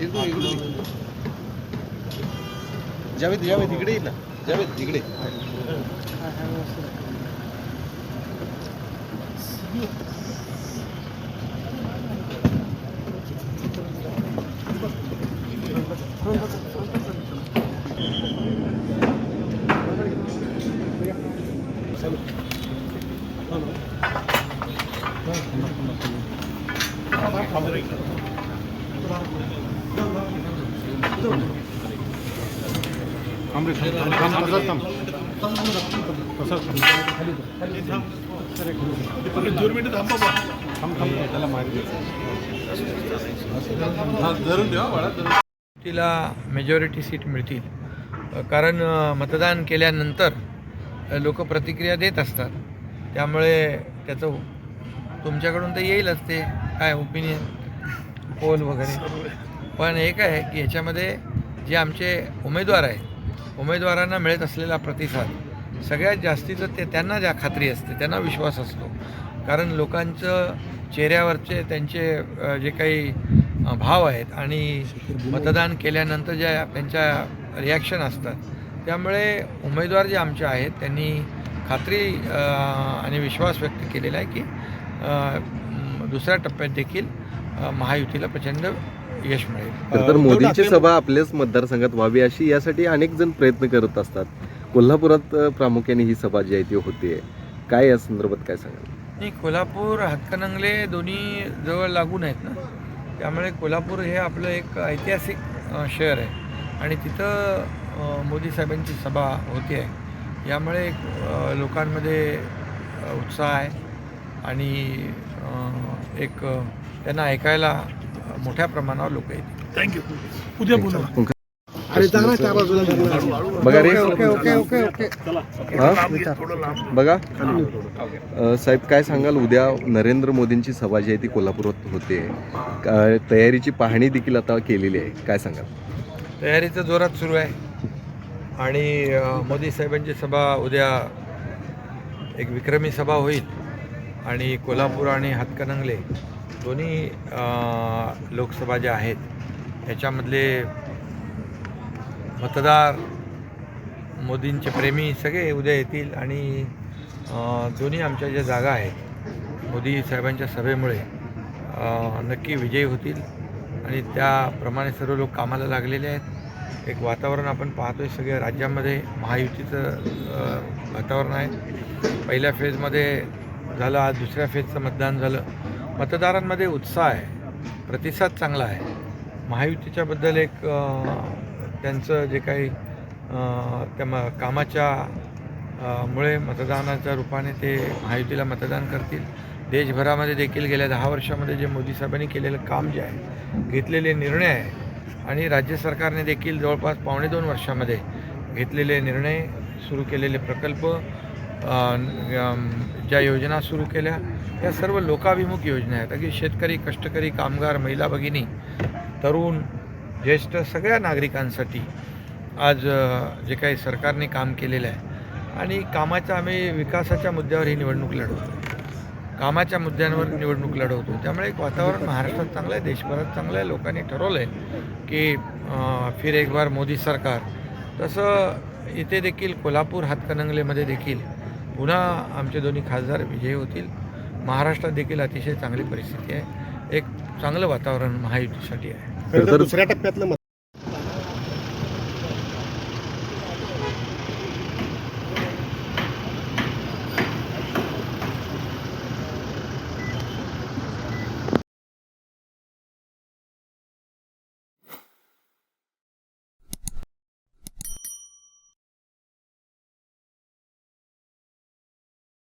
इकडून इकडून जावेद जावेद इकडे ये ना जावेद इकडे तिला मेजॉरिटी सीट मिळतील. कारण मतदान केल्यानंतर लोक प्रतिक्रिया देत असतात. त्यामुळे त्याचं तुमच्याकडून तर येईलच ते. काय ओपिनियन पोल वगैरे. पण एक आहे की याच्यामध्ये जे आमचे उमेदवार आहेत उमेदवारांना मिळत असलेला प्रतिसाद सगळ्यात जास्तीचं ते त्यांना ज्या खात्री असते त्यांना विश्वास असतो. कारण लोकांचं चेहऱ्यावरचे त्यांचे जे काही भाव आहेत आणि मतदान केल्यानंतर ज्या त्यांच्या रिॲक्शन असतात त्यामुळे उमेदवार जे आमचे आहेत त्यांनी खात्री आणि विश्वास व्यक्त केलेला आहे की दुसऱ्या टप्प्यात देखील महायुतीला प्रचंड यश मिळेल. तर मोदींची सभा आपल्याच मतदारसंघात व्हावी अशी यासाठी अनेक जण प्रयत्न करत असतात. कोल्हापुरात प्रामुख्याने ही सभा जी आहे ती होते. काय या संदर्भात काय सांगाल? नाही कोल्हापूर हातकणंगले दोन्ही जवळ लागून आहेत ना. त्यामुळे कोल्हापूर हे आपलं एक ऐतिहासिक शहर आहे. आणि तिथं मोदी साहेबांची सभा होते. आहे यामुळे लोकांमध्ये उत्साह आहे. आणि एक त्यांना ऐकायला मोठ्या प्रमाणावर लोक येतील. थँक्यू उद्या बोलू. अरे बघा रे. हा? बघा. अ, साहेब काय सांगाल? उद्या नरेंद्र मोदींची सभा जी आहे ती कोल्हापुरात होते. का- तयारीची पाहणी देखील आता केलेली आहे. काय सांगाल? तयारीचं जोरात सुरू आहे. आणि मोदी साहेबांची सभा उद्या एक विक्रमी सभा होईल. आणि कोल्हापूर आणि हातकणंगले दोन्ही लोकसभा ज्या आहेत याच्यामधले मतदार मोदींचे प्रेमी सगळे उद्या येतील आणि दोन्ही आमच्या ज्या जागा आहेत मोदी साहेबांच्या सभेमुळे नक्की विजयी होतील. आणि त्याप्रमाणे सर्व लोक कामाला लागलेले आहेत. एक वातावरण आपण पाहतोय सगळ्या राज्यामध्ये महायुतीचं वातावरण आहे. पहिल्या फेजमध्ये झालं आज दुसऱ्या फेजचं मतदान झालं. मतदारांमध्ये उत्साह आहे. प्रतिसाद चांगला आहे. महायुतीच्याबद्दल एक त्यांचं जे काही त्या म कामाच्या मुळे मतदानाच्या रूपाने ते महायुतीला मतदान करतील. देशभरामध्ये देखील गेल्या दहा वर्षामध्ये जे मोदी साहेबांनी केलेलं काम जे आहे घेतलेले निर्णय आहे आणि राज्य सरकारने देखील जवळपास पावणे दोन वर्षामध्ये घेतलेले निर्णय सुरू केलेले प्रकल्प ज्या योजना सुरू केल्या या सर्व लोकाभिमुख योजना आहेत. अगदी शेतकरी कष्टकरी कामगार महिला भगिनी तरुण ज्येष्ठ सगळ्या नागरिकांसाठी आज जे काही सरकारने काम केलेलं आहे. आणि कामाच्या आम्ही विकासाच्या मुद्द्यावर ही निवडणूक लढवतो. कामाच्या मुद्द्यांवर निवडणूक लढवतो. त्यामुळे एक वातावरण महाराष्ट्रात चांगलं आहे देशभरात चांगलं आहे. लोकांनी ठरवलं आहे की फिर एक बार मोदी सरकार. तसं इथे देखील कोल्हापूर हातकणंगलेमध्ये देखील पुन्हा आमचे दोन्ही खासदार विजयी होतील. महाराष्ट्रात देखील अतिशय चांगली परिस्थिती आहे. एक चांगलं वातावरण महायुतीसाठी आहे. दुसऱ्या टप्प्यातलं